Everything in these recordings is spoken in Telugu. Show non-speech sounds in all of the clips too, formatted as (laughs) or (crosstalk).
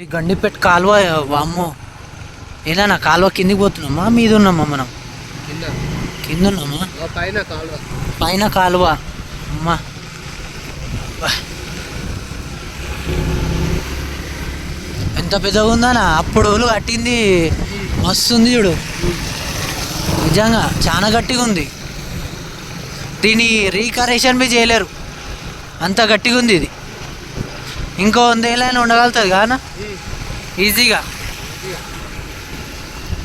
ఇది గండిపేట కాలువ వామ్మో. ఏదైనా కాలువ కిందికి పోతున్నామా? మీద ఉన్నామా మనం? కింద. కింద ఉన్నామా పైన కాలువ. పైన కాలువ. అమ్మా. ఎంత పెద్దగా ఉందానా అప్పుడు కట్టింది. మస్తు ఉంది చూడు. నిజంగా చాలా గట్టిగా ఉంది. దీన్ని రీకరేషన్ బి చేయలేరు. అంత గట్టిగా ఉంది ఇది. ఇంకో వందేళ్ళైనా ఉండగలుగుతుంది కానా ఈజీగా.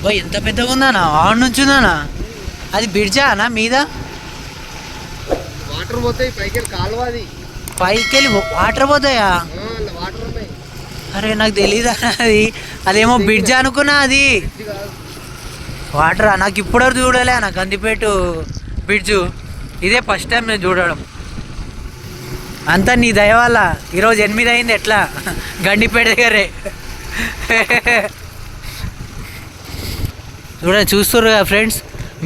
బా ఎంత పెద్దగా ఉందానా ఆడ నుంచి ఉందానా అది బిడ్జానా మీద? వాటర్ పోతాయి పైకి వెళ్ళి కాలువ అది. పైకి వెళ్ళి వాటర్ పోతాయా? అరే నాకు తెలియదు అది? అదేమో బ్రిడ్జ్ అనుకున్నా అది. వాటర్ నాకు ఇప్పుడు చూడలే నాకు గందిపేట బ్రిడ్జు ఇదే ఫస్ట్ టైం నేను చూడడం. అంతా నీ దయ వల్ల. ఈరోజు ఎనిమిది అయింది ఎట్లా? గండిపేట దగ్గరే. చూడ చూస్తున్నారు కదా ఫ్రెండ్స్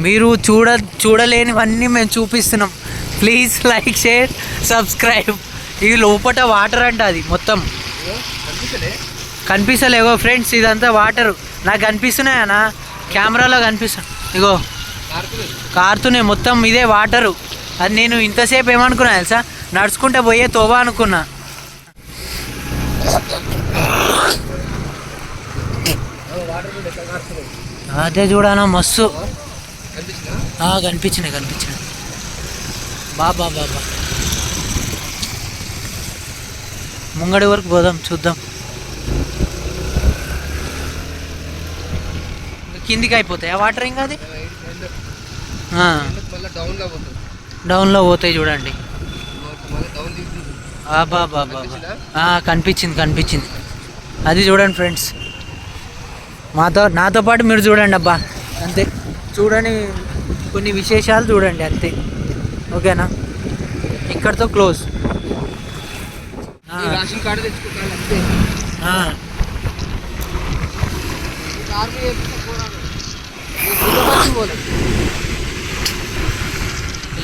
మీరు చూడ చూడలేనివన్నీ మేము చూపిస్తున్నాం. Please like share subscribe. ఇది లోపట వాటర్ అంట అది మొత్తం. కనిపిస్తలేగో ఫ్రెండ్స్ ఇదంతా వాటర్. నాకు కనిపిస్తున్నాయనా కెమెరాలో కనిపిస్తుంది ఇగో. కారుతున్నాయి మొత్తం ఇదే వాటరు. అది నేను ఇంతసేపు ఏమనుకున్నా తెలుసా? నడుచుకుంటే పోయే తోవా అనుకున్నా. అదే చూడానా మస్తు. కనిపించినాయి కనిపించినాయి. బాబా బాబా ముంగడి వరకు పోదాం చూద్దాం. కిందికి అయిపోతాయి ఆ వాటర్ ఇంకా అది? డౌన్లో పోతాయి చూడండి మళ్ళీ డౌన్ తీసుకుంటుంది ఆబా బాబా కనిపించిందా? కనిపించింది. అది చూడండి ఫ్రెండ్స్. మాతో నాతో పాటు మీరు చూడండి అబ్బా. అంతే. చూడని కొన్ని విశేషాలు చూడండి అంతే. ఓకేనా? ఇక్కడితో క్లోజ్. రేషన్ కార్డు అంతే.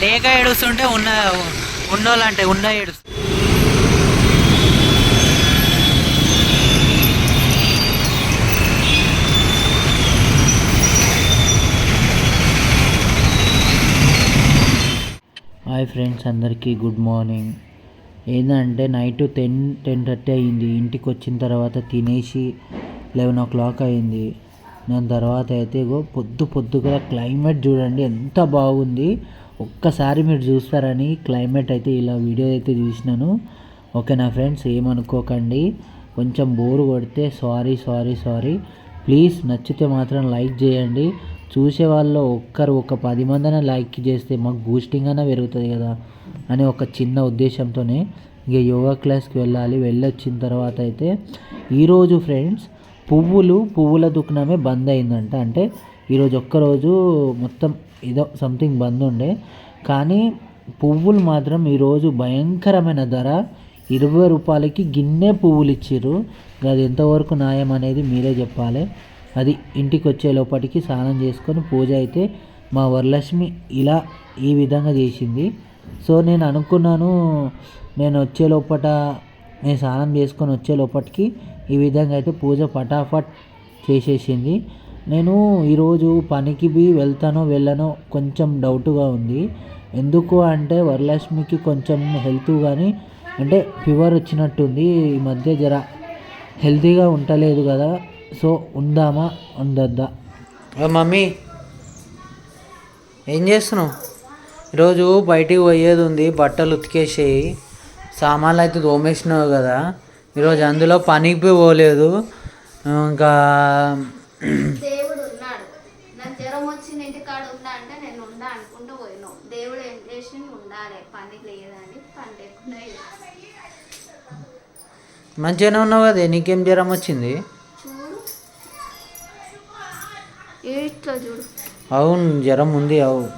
లేక ఏడుస్తుంటే ఉన్న ఉన్నోళ్ళంటే ఉన్న ఏడుస్తు హాయ్ ఫ్రెండ్స్ అందరికీ గుడ్ మార్నింగ్. ఏంటంటే నైట్ టెన్ టెన్ థర్టీ అయింది. ఇంటికి వచ్చిన తర్వాత తినేసి లెవెన్ ఓ క్లాక్ అయింది. దాని తర్వాత అయితే ఇగో పొద్దు పొద్దుగా క్లైమేట్ చూడండి ఎంత బాగుంది. ఒక్కసారి మీరు చూస్తారని క్లైమేట్ అయితే ఇలా వీడియో అయితే చూసినాను ఓకే నా ఫ్రెండ్స్? ఏమనుకోకండి. కొంచెం బోర్ కొడితే సారీ సారీ సారీ. ప్లీజ్ నచ్చితే మాత్రం లైక్ చేయండి. చూసే వాళ్ళు ఒక్కరు ఒక పది మందిన లైక్ చేస్తే మాకు బూస్టింగ్ అయినా పెరుగుతుంది కదా అని ఒక చిన్న ఉద్దేశంతోనే ఇక యోగా క్లాస్కి వెళ్ళాలి. వెళ్ళొచ్చిన తర్వాత అయితే ఈరోజు ఫ్రెండ్స్ పువ్వులు పువ్వుల దుకాణమే బంద్ అయిందంట. అంటే ఈరోజు ఒక్కరోజు మొత్తం ఏదో సంథింగ్ బంద్ ఉండే. కానీ పువ్వులు మాత్రం ఈరోజు భయంకరమైన ధర. ఇరవై రూపాయలకి గిన్నె పువ్వులు ఇచ్చారు అది ఎంతవరకు న్యాయం అనేది మీరే చెప్పాలి. అది ఇంటికి వచ్చే లోపటికి స్నానం చేసుకొని పూజ అయితే మా వరలక్ష్మి ఇలా ఈ విధంగా చేసింది. సో నేను అనుకున్నాను నేను వచ్చే లోపట నేను స్నానం చేసుకొని వచ్చే లోపటికి ఈ విధంగా అయితే పూజ పటాఫట్ చేసేసింది. నేను ఈరోజు పనికి బి వెళ్తానో వెళ్ళనో కొంచెం డౌట్గా ఉంది. ఎందుకు అంటే వరలక్ష్మికి కొంచెం హెల్త్ కానీ అంటే ఫీవర్ వచ్చినట్టుంది. ఈ మధ్య జర హెల్తీగా ఉండలేదు కదా. సో ఉందామా? ఉండద్దా మమ్మీ ఏం చేస్తున్నావు? ఈరోజు బయటికి పోయేది ఉంది బట్టలు ఉతికేసేయి. సామాన్లు అయితే తోమేసినావు కదా. ఈరోజు అందులో పనికి పోయి పోలేదు. ఇంకా దేవుడు ఉన్నాడు. నాకు జ్వరం వచ్చిన ఇంటికాడ ఉందా అంటే నేను ఉండా అనుకుంటూ పోయినావు దేవుడు ఏం చేసి ఉండాలి పని లేదని పని లేకుండా చేసి. మంచిగానే ఉన్నావు కదా నీకేం జ్వరం వచ్చింది? ఇట్లా చూడు. అవును జ్వరం ఉంది అవు.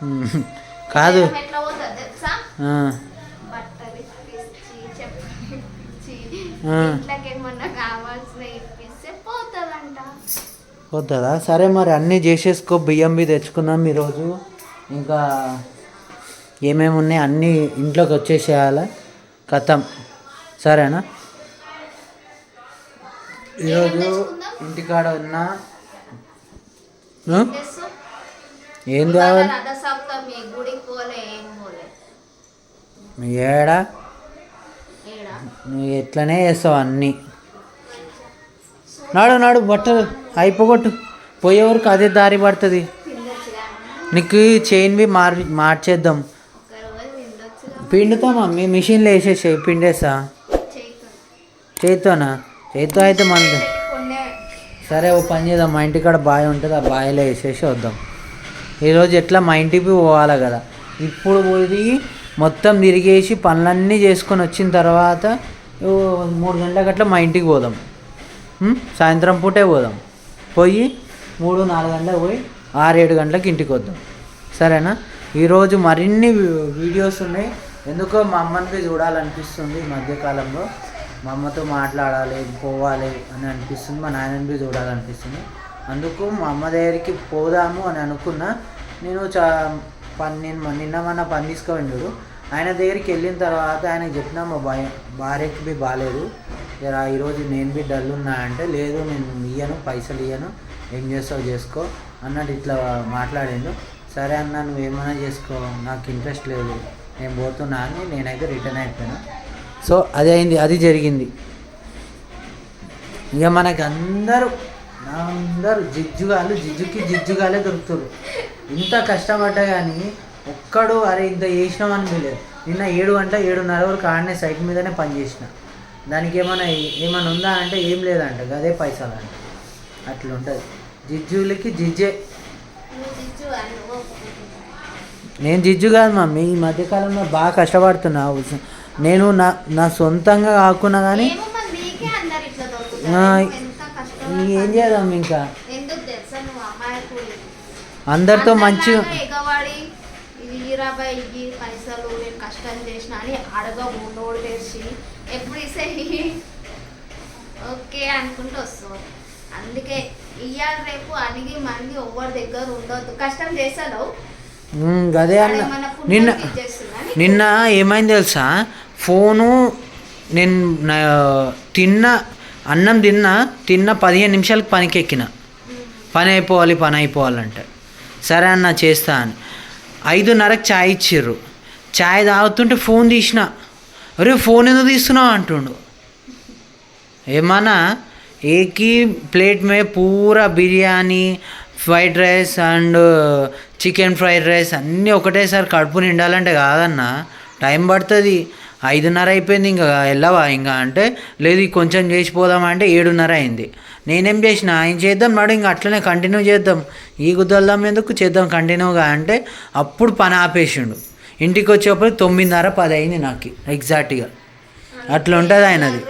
(laughs) కాదు. పోతుంది? సరే మరి అన్నీ చేసేసుకో బియ్యం బి తెచ్చుకుందాం ఈరోజు. ఇంకా ఏమేమి ఉన్నాయి అన్నీ ఇంట్లోకి వచ్చేసేయాలి? కథం. సరేనా? ఈరోజు? ఇంటికాడ ఉన్న. ఏం కావాలి? ఏడా? ఏడా? నువ్వు ఎట్లనే చేస్తావు అన్నీ? నాడు నాడు బట్టలు అయిపోగొట్టు. పోయే వరకు అదే దారి పడుతుంది. నీకు చైన్వి మార్ మార్చేద్దాం. ఒక రోజు తిండొచ్చుగా పిండుతా మమ్మీ మిషన్లో వేసేసాయి పిండేసా? చేయితో చేత్తోనా చేత్తో అయితే మన సరే ఓ పని చేద్దాం. మా ఇంటికాడ బావి ఉంటుంది ఆ బావిలో వేసేసి వద్దాం. ఈరోజు ఎట్లా? మా ఇంటికి పోవాలి కదా. ఇప్పుడు పోయి మొత్తం తిరిగేసి పనులన్నీ చేసుకొని వచ్చిన తర్వాత మూడు గంటలకు అట్లా మా ఇంటికి పోదాం. సాయంత్రం పూటే పోదాం. పోయి మూడు నాలుగు గంటలకు పోయి ఆరు ఏడు గంటలకు ఇంటికి వద్దాం. సరేనా? ఈరోజు మరిన్ని వీడియోస్ ఉన్నాయి. ఎందుకో మా అమ్మనికి చూడాలనిపిస్తుంది ఈ మధ్యకాలంలో. మా అమ్మతో మాట్లాడాలి పోవాలి అని అనిపిస్తుంది. మా నాయనని బి చూడాలనిపిస్తుంది. అందుకు మా అమ్మ దగ్గరికి పోదాము అని అనుకున్నా. నేను చా పని నేను నిన్న మొన్న పని తీసుకువెళ్ళాడు ఆయన దగ్గరికి వెళ్ళిన తర్వాత ఆయనకు చెప్పినా మా భయ భార్యకి బి బాగాలేదు జరా ఈరోజు నేను బి డల్ ఉన్నా అంటే లేదు నేను ఇయ్యను పైసలు ఇయ్యను. ఏం చేస్తావు చేసుకో అన్నట్టు ఇట్లా మాట్లాడిండు. సరే అన్న నువ్వు ఏమైనా చేసుకో నాకు ఇంట్రెస్ట్ లేదు. నేను పోతున్నా అని నేనైతే రిటర్న్ అయిపోయాను. సో అది అయింది అది జరిగింది. ఇక మనకి అందరూ అందరూ జిజ్జుగాలు జిజ్జుకి జిజ్జుగాలే దొరుకుతారు ఇంత కష్టపడ్డా కానీ ఒక్కడు అరే ఇంత చేసినాం లేదు నిన్న ఏడు గంట ఏడున్నర వరకు ఆడనే సైట్ మీదనే పనిచేసిన. దానికి ఏమైనా ఏమైనా ఉందా అంటే ఏం లేదంట అదే పైసలు అంట. అట్లా ఉంటుంది జిజ్జులకి జిజ్జే. నేను జిజ్జు కాదు మమ్మీ ఈ మధ్యకాలంలో బాగా కష్టపడుతున్నా నేను నా నా సొంతంగా కాకున్నా కానీ ఏం చేద్దాం ఇంకా? ఎందుకు తెలుసా నువ్వు అమ్మాయి కూలి అందరితో ఇవి పైసలు నేను కష్టం చేసిన అని అడగవు నోడు తెరిచి ఎప్పుడు ఇసే ఓకే అనుకుంటూ వస్తావు. అందుకే ఇయ్యాలి రేపు అడిగి మంది ఎవరి దగ్గర ఉండొద్దు. కష్టం ఉమ్, అదే అన్న. నిన్న నిన్న ఏమైంది తెలుసా? ఫోను నేను తిన్న అన్నం తిన్నా తిన్న పదిహేను నిమిషాలకు పనికి ఎక్కిన పని అయిపోవాలి పని అయిపోవాలంటే సరే అన్న చేస్తా అని. ఐదున్నరకు ఛాయ్ ఇచ్చిర్రు. ఛాయ్ తాగుతుంటే ఫోన్ తీసిన. అరే ఫోన్ ఎందుకు తీస్తున్నావు అంటుండు. ఏమన్నా ఏకి ప్లేట్ మే పూరా biryani fried rice and chicken fried rice అన్నీ ఒకటేసారి కడుపు నిండాలంటే కాదన్న. టైం పడుతుంది. ఐదున్నర అయిపోయింది ఇంకా వెళ్ళవా? ఇంకా అంటే లేదు కొంచెం చేసిపోదామా అంటే ఏడున్నర అయింది. నేనేం చేసిన? ఆయన చేద్దాం నాడు ఇంకా అట్లనే కంటిన్యూ చేద్దాం. ఈ గుద్దల్దాం ఎందుకు? చేద్దాం కంటిన్యూగా అంటే అప్పుడు పని ఆపేసిండు. ఇంటికి వచ్చేప్పుడు తొమ్మిదిన్నర పది అయింది నాకు ఎగ్జాక్ట్గా అట్లా ఉంటుంది ఆయనది.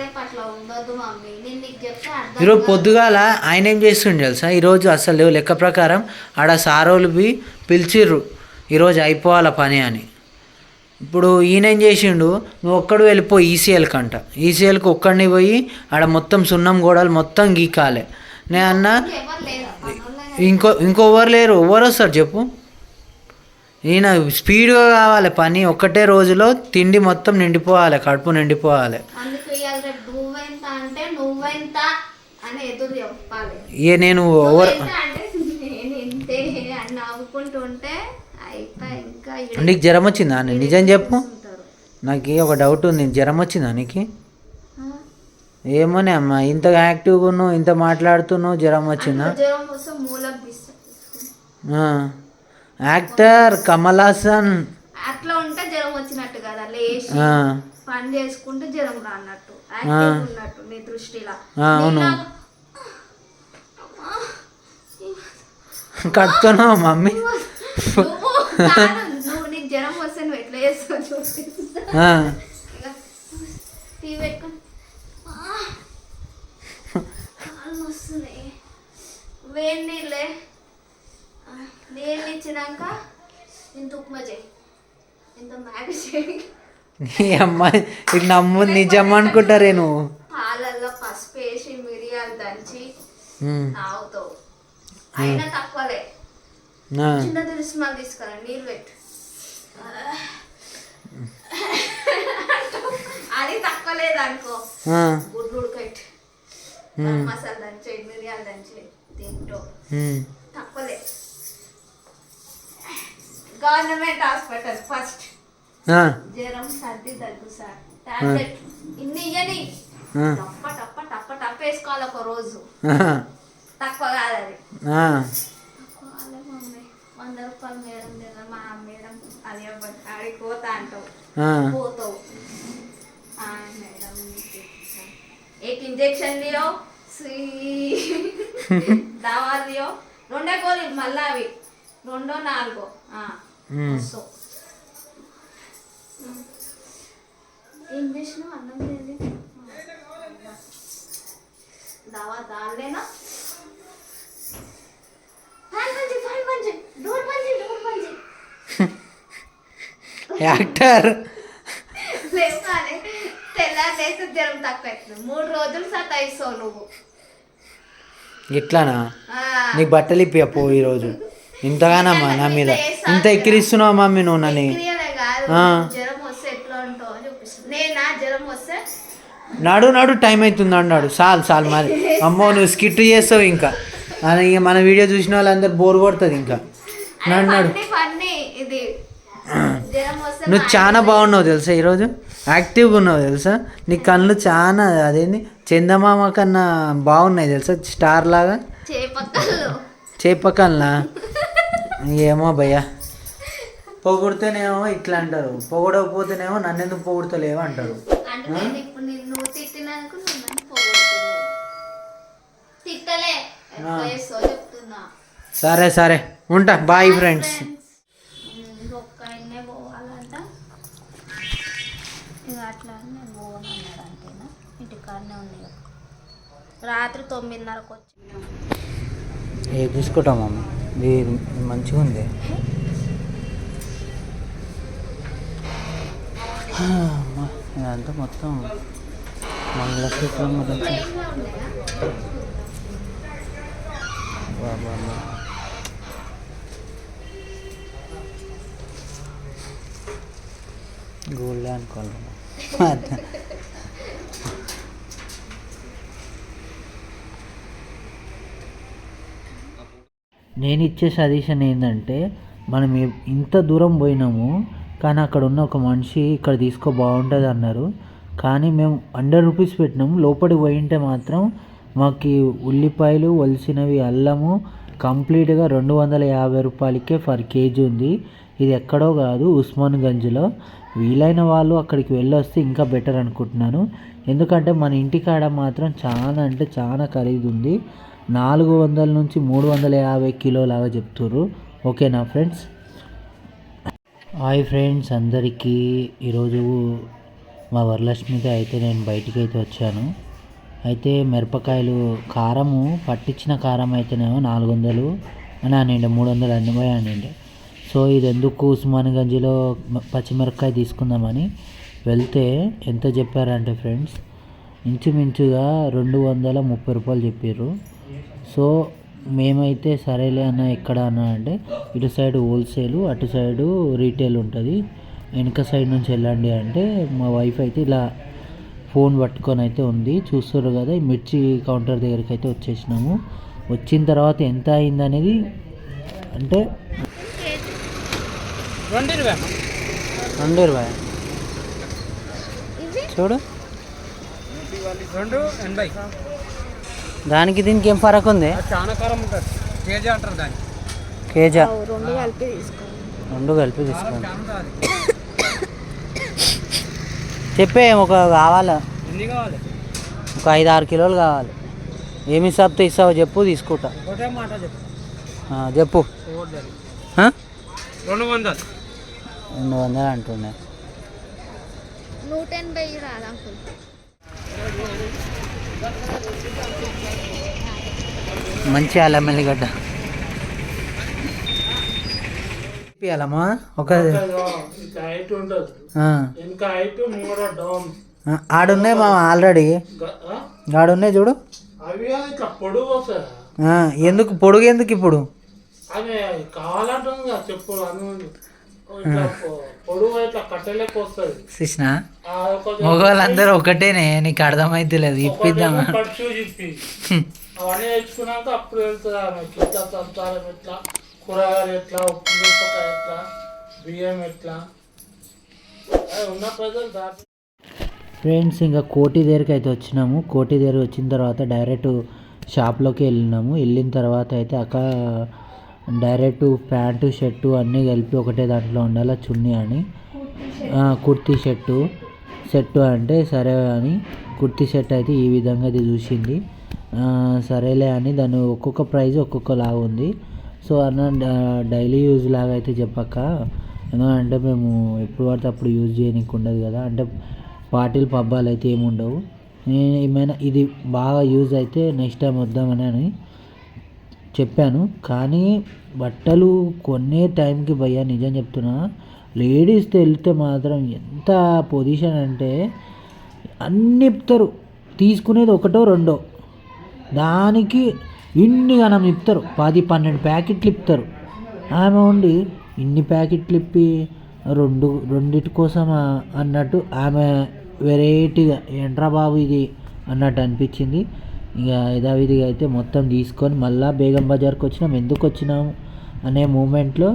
ఈరోజు పొద్దుగాల ఆయన ఏం చేస్తుండే తెలుసా? ఈరోజు అసలు లెక్క ప్రకారం ఆడ సారోలు పిలిచిర్రు ఈరోజు అయిపోవాల పని అని. ఇప్పుడు ఈయన ఏం చేసిండు? నువ్వు ఒక్కడు వెళ్ళిపో ఈసీఎల్ కంట ఈసీఎల్కి ఒక్కడిని పోయి ఆడ మొత్తం సున్నం గోడలు మొత్తం గీకాలే. నేను అన్నా ఇంకో ఇంకొవ్వరు లేరు. ఎవరు వస్తారు చెప్పు. ఈయన స్పీడ్గా కావాలి పని ఒక్కటే రోజులో తిండి మొత్తం నిండిపోవాలి కడుపు నిండిపోవాలి. అంటే ఇక నేను ఓవర్ నీకు జ్వరం వచ్చిందా? అని నిజం చెప్పు. నాకు ఒక డౌట్ ఉంది. జ్వరం వచ్చిందా నీకు? ఏమోనే అమ్మా ఇంత యాక్టివ్గా ఉన్నావు ఇంత మాట్లాడుతున్నావు జ్వరం వచ్చిందా. యాక్టర్ కమల్ హాసన్. అట్లా ఉంటే జ్వరం వచ్చినట్టు కదా. లేచి ఆ. పని చేసుకుంటే జ్వరం రానట్టు. యాక్టివ్ ఉన్నట్టు నీ దృష్టిలో. ఆ, అవును. కడుతున్నావు మమ్మీ నువ్వు కాదు, నువ్వు నీకు జ్వరం వస్తే నువ్వు ఎట్లా చేస్తావు చూపిస్తా ఆ. ఇక టీ పెట్టుకొని వస్తున్నాయి. వేడి నీళ్ళే. నీళ్ళు ఇచ్చినాక ఇంత ఉప్మా చేయి. ఇంత మ్యాగీ చేయి. నీ అమ్మాయి ఇది నమ్ము నిజం అనుకుంటారే నువ్వు. పాలల్లో పసుపు వేసి మిరియాలు దంచి. తాగుతావు. అయినా తక్కువలే. చిన్న తులసిమాలు తీసుకురా నీళ్ళు పెట్టు. అది తక్కువ లేదనుకో. గుడ్లు ఉడకట్టు మ్మ్. మసాలా దంచి మిరియాలు దంచి తింటూ. తక్కువలే. Government hospital first. జ్వరం సర్ది దగ్గు సార్. టాబ్లెట్. ఇన్ని ఇయ్యని. టప్ప టప్ప టప్ప టప్ప వేసుకోవాలి ఒక రోజు. తక్కువ కాదు అది ఆ. తక్కువ కాలే మమ్మీ వంద రూపాయలు మేడం లేదా మా మేడం అది ఇవ్వండి ఆడికి పోతా అంటావు ఆ. పోతావు एक इंजेक्शन लियो దవా లియో? రెండే గోళీలు మళ్ళా అవి. రెండో నాలుగో. సో ఏం చేసినావు? అన్నం చేయాలి దవా దానిలేనా? ఫ్యాన్ బంజీ ఫ్యాన్ బంజీ డోర్ బంజీ డోర్ బంజీ యాక్టర్. లేవాలి తెల్లారి లేస్తే జ్వరం తక్కువ అవుతుంది మూడు రోజులు సతాయిస్తావు నువ్వు. ఇట్లానా? నీకు బట్టలు ఇప్పి పో ఈరోజు. ఇంతగానమ్మా నా మీద. ఇంత ఎక్కిరిస్తున్నావు మమ్మీ నువ్వు నన్ను. నేను? నాడు నాడు టైం అవుతుంది అన్నాడు. చాలు చాలు మరి. అమ్మో నువ్వు స్కిట్ చేస్తావు ఇంకా. ఇక మన వీడియో చూసిన వాళ్ళందరూ బోర్ కొడుతుంది ఇంకా. నాడు. నాడు నువ్వు చాలా బాగున్నావు తెలుసా ఈరోజు? యాక్టివ్గా ఉన్నావు తెలుసా? నీ కళ్ళు చాలా అదేంది? చందమామ కన్నా బాగున్నాయి తెలుసా? స్టార్ లాగా? చేపకల్లా ఏమో భయ్యా. పొగుడితేనేమో ఇట్లా అంటారు. పొగడకపోతేనేమో నన్ను ఎందుకు పొగుడుతలేవు అంటారు సరే సరే. ఉంటా. బాయ్ ఫ్రెండ్స్ ఒక్క ఆయన్నే పోవాలంట ఇక అట్లా అని నేను పోను అన్నాడు అంతేనా ఇంటికాడనే ఉంది ఇక. రాత్రి తొమ్మిదిన్నరకు వచ్చి ఏ మమ్మీ మంచిగా ఉంది. ఇదంతా మొత్తం మంగళసూత్రం గురించి. బాబా గోల్డ్ అనుకోవాలి నేను ఇచ్చే సజెషన్ ఏంటంటే మనం ఇంత దూరం పోయినాము కానీ అక్కడ ఉన్న ఒక మనిషి ఇక్కడ తీసుకో బాగుంటుంది అన్నారు కానీ మేము హండ్రెడ్ రూపీస్ పెట్టినాము లోపలికి పోయింటే మాత్రం మాకు ఉల్లిపాయలు వలిసినవి అల్లము కంప్లీట్గా రెండు వందల యాభై రూపాయలకే ఫర్ కేజీ ఉంది. ఇది ఎక్కడో కాదు ఉస్మాన్ గంజ్లో వీలైన వాళ్ళు అక్కడికి వెళ్ళొస్తే ఇంకా బెటర్ అనుకుంటున్నాను. ఎందుకంటే మన ఇంటికాడ మాత్రం చాలా అంటే చాలా ఖరీదు ఉంది. నాలుగు వందల నుంచి మూడు వందల యాభై కిలోలాగా చెప్తుర్రు. ఓకేనా ఫ్రెండ్స్? హాయ్ ఫ్రెండ్స్ అందరికీ ఈరోజు మా వరలక్ష్మికి అయితే నేను బయటికి అయితే వచ్చాను. అయితే మిరపకాయలు కారము పట్టించిన కారం అయితేనేమో నాలుగు వందలు అని అనండి మూడు వందలు ఎనభై అనండి. సో ఇది ఎందుకు ఉస్మాన్గంజ్లో పచ్చిమిరపకాయ తీసుకుందామని వెళ్తే ఎంత చెప్పారంటే ఫ్రెండ్స్ ఇంచుమించుగా రెండు వందల ముప్పై రూపాయలు చెప్పారు సో మేమైతే సరేలే అన్న ఎక్కడ అన్న అంటే ఇటు సైడ్ హోల్సేల్ అటు సైడు రీటైల్ ఉంటుంది. వెనక సైడ్ నుంచి వెళ్ళండి అంటే మా వైఫ్ అయితే ఇలా ఫోన్ పట్టుకొని అయితే ఉంది. చూస్తారు కదా ఈ మిర్చి కౌంటర్ దగ్గరికి అయితే వచ్చేసినాము. వచ్చిన తర్వాత ఎంత అయింది అనేది అంటే రెండు ఇరవై రెండు ఇరవై. చూడు. రెండు ఎనభై. దానికి దీనికి ఏం ఫరక్ ఉంది? చాలా కారం ఉంటుంది. కేజీ అంటారు దాన్ని. కేజా. రెండు కలిపి తీసుకోండి. రెండు కలిపి తీసుకోండి. చెప్పే ఒక కావాలా? ఎన్ని కావాలి? ఒక ఐదు ఆరు కిలోలు కావాలి. ఏమి సబ్తో ఇస్తావో చెప్పు తీసుకుంటా. చెప్పు? రెండు వందలు. రెండు వందలు అంటున్నా. నూట ఎనభై రాదు మంచి అల్లం ఎల్లిగడ్డ. ఇప్పియాలమ్మా ఒక ఆడున్నాయి మా ఆల్రెడీ? ఆడున్నాయి చూడు. ఎందుకు పొడుగు ఎందుకు ఇప్పుడు? చెప్పు కృష్ణ మగవాళ్ళందరూ ఒకటేనే నీకు అర్థమైతే లేదు ఇప్పిద్దామా? ఒకటేమో ఖర్చు చెప్పి అవన్నీ తెచ్చుకున్నాక అప్పుడు వెళ్తుంది ఆమె. ఇట్లా సంసారం ఎట్లా? కూరగాయలు ఎట్లా? ఉప్పు మిరపకాయ ఎట్లా? బియ్యం ఎట్లా? అది ఉన్న ప్రజలు దాటి ఫ్రెండ్స్ ఇంకా కోటి దగ్గరికి అయితే వచ్చినాము. కోటి దగ్గర వచ్చిన తర్వాత డైరెక్ట్ షాప్లోకి వెళ్ళినాము. వెళ్ళిన తర్వాత అయితే అక్క డైరెక్ట్ ప్యాంటు షర్టు అన్నీ కలిపి ఒకటే దాంట్లో ఉండాలి? చున్నీ అని. కుర్తీ షర్టు. షర్టు అంటే సరే అని. కుర్తీ షర్ట్ అయితే ఈ విధంగా అది చూసింది. సరేలే అని దాని ఒక్కొక్క ప్రైజ్ ఒక్కొక్కలాగా ఉంది. సో అన్న డైలీ యూజ్ లాగా అయితే చెప్పక్క. ఎందుకంటే మేము ఎప్పుడు పడితే అప్పుడు యూజ్ చేయనీకి ఉండదు కదా. అంటే పార్టీలు పబ్బాలు అయితే ఏమి ఉండవు నేను ఏమైనా ఇది బాగా యూజ్ అయితే నెక్స్ట్ టైం వద్దామని అని చెప్పాను. కానీ బట్టలు కొనే టైంకి భయ్యా నిజం చెప్తున్నా లేడీస్తో వెళ్తే మాత్రం ఎంత పొజిషన్ అంటే అన్ని ఇప్తారు. తీసుకునేది ఒకటో రెండో. దానికి ఇన్ని గనం ఇప్తారు. పది పన్నెండు ప్యాకెట్లు ఇప్తారు. ఆమె ఉండి ఇన్ని ప్యాకెట్లు ఇప్పి రెండు రెండిటి కోసమా అన్నట్టు ఆమె వెరైటీగా ఏంట్రా బాబు ఇది? అన్నట్టు అనిపించింది. ఇక యథావిధిగా అయితే మొత్తం తీసుకొని మళ్ళీ బేగం బజార్కి వచ్చినాం. ఎందుకు వచ్చినాము అనే మూమెంట్లో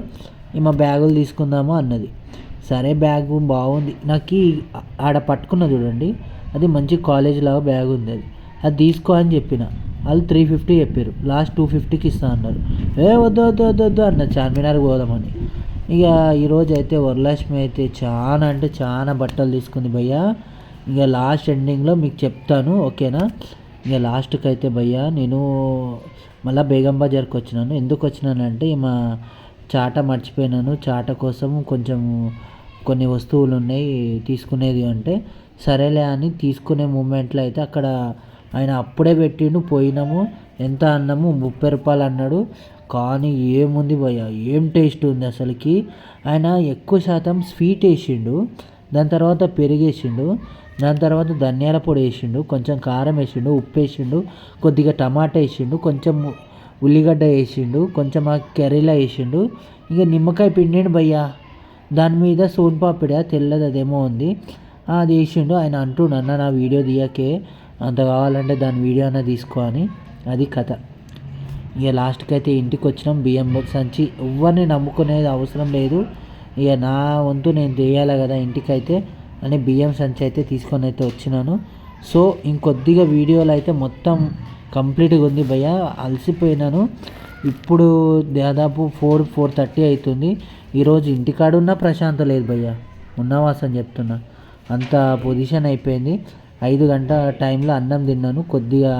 మా బ్యాగులు తీసుకుందాము అన్నది. సరే బ్యాగు బాగుంది. నాకు ఆడ పట్టుకున్న చూడండి అది మంచి కాలేజ్ లాగా బ్యాగ్ ఉంది అది. అది తీసుకో అని చెప్పిన. వాళ్ళు త్రీ ఫిఫ్టీ చెప్పారు. లాస్ట్ టూ ఫిఫ్టీకి ఇస్తా అన్నారు. ఏ వద్దు వద్దు వద్దు వద్దు అన్న చార్మినార్కి పోదామని. ఇక ఈరోజు అయితే వరలక్ష్మి అయితే చాలా అంటే చాలా బట్టలు తీసుకుంది భయ్యా. ఇక లాస్ట్ ఎండింగ్లో మీకు చెప్తాను ఓకేనా? ఇక లాస్ట్కి అయితే భయ్యా నేను మళ్ళీ బేగం బజార్కి వచ్చినాను. ఎందుకు వచ్చినానంటే మా చాట మర్చిపోయినాను. చాట కోసం కొంచెం కొన్ని వస్తువులు ఉన్నాయి తీసుకునేది అంటే సరేలే అని తీసుకునే మూమెంట్లో అయితే అక్కడ ఆయన అప్పుడే పెట్టిండు. పోయినాము ఎంత అన్నాము? ముప్పై రూపాయలు అన్నాడు. కానీ ఏముంది భయ్య ఏం టేస్ట్ ఉంది అసలుకి? ఆయన ఎక్కువ శాతం స్వీట్ వేసిండు దాని తర్వాత పెరిగేసిండు. దాని తర్వాత ధనియాల పొడి వేసిండు కొంచెం కారం వేసిండు ఉప్పు వేసిండు కొద్దిగా టమాటా వేసిండు కొంచెం ఉల్లిగడ్డ వేసిండు కొంచెం ఆ కెరీలా వేసిండు. ఇక నిమ్మకాయ పిండిండు భయ్యా? దాని మీద సోన్ పాపిడ తెల్లది అదేమో ఉంది. అది వేసిండు. ఆయన అంటుండు అన్న నా వీడియో తీయకే. అంత కావాలంటే దాని వీడియో అన్న తీసుకో అని. అది కథ. ఇక లాస్ట్కి అయితే ఇంటికి వచ్చినాం. బియ్యం సంచి ఎవరిని నమ్ముకునేది అవసరం లేదు. ఇక నా వంతు నేను చేయాలి కదా ఇంటికైతే. అని బియ్యం సంచి అయితే తీసుకొని అయితే వచ్చినాను. సో ఇంకొద్దిగా వీడియోలు అయితే మొత్తం కంప్లీట్గా ఉంది భయ్య. అలసిపోయినాను. ఇప్పుడు దాదాపు ఫోర్ ఫోర్ థర్టీ అవుతుంది ఈరోజు ఇంటికాడ ఉన్న ప్రశాంత లేదు భయ్య. ఉన్నవాసం చెప్తున్నా. అంత పొజిషన్ అయిపోయింది. ఐదు గంట టైంలో అన్నం తిన్నాను. కొద్దిగా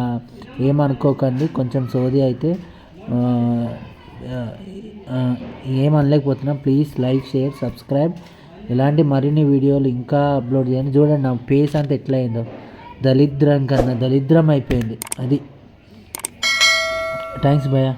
ఏమనుకోకండి. కొంచెం సోది అయితే ఏమనలేకపోతున్నా. Please like share subscribe. ఇలాంటి మరిన్ని వీడియోలు ఇంకా అప్లోడ్ చేయండి. చూడండి నా ఫేస్ అంతా ఎట్లా అయిందో దరిద్రం కన్నా దరిద్రం అయిపోయింది. అది. థ్యాంక్స్ భయ్యా.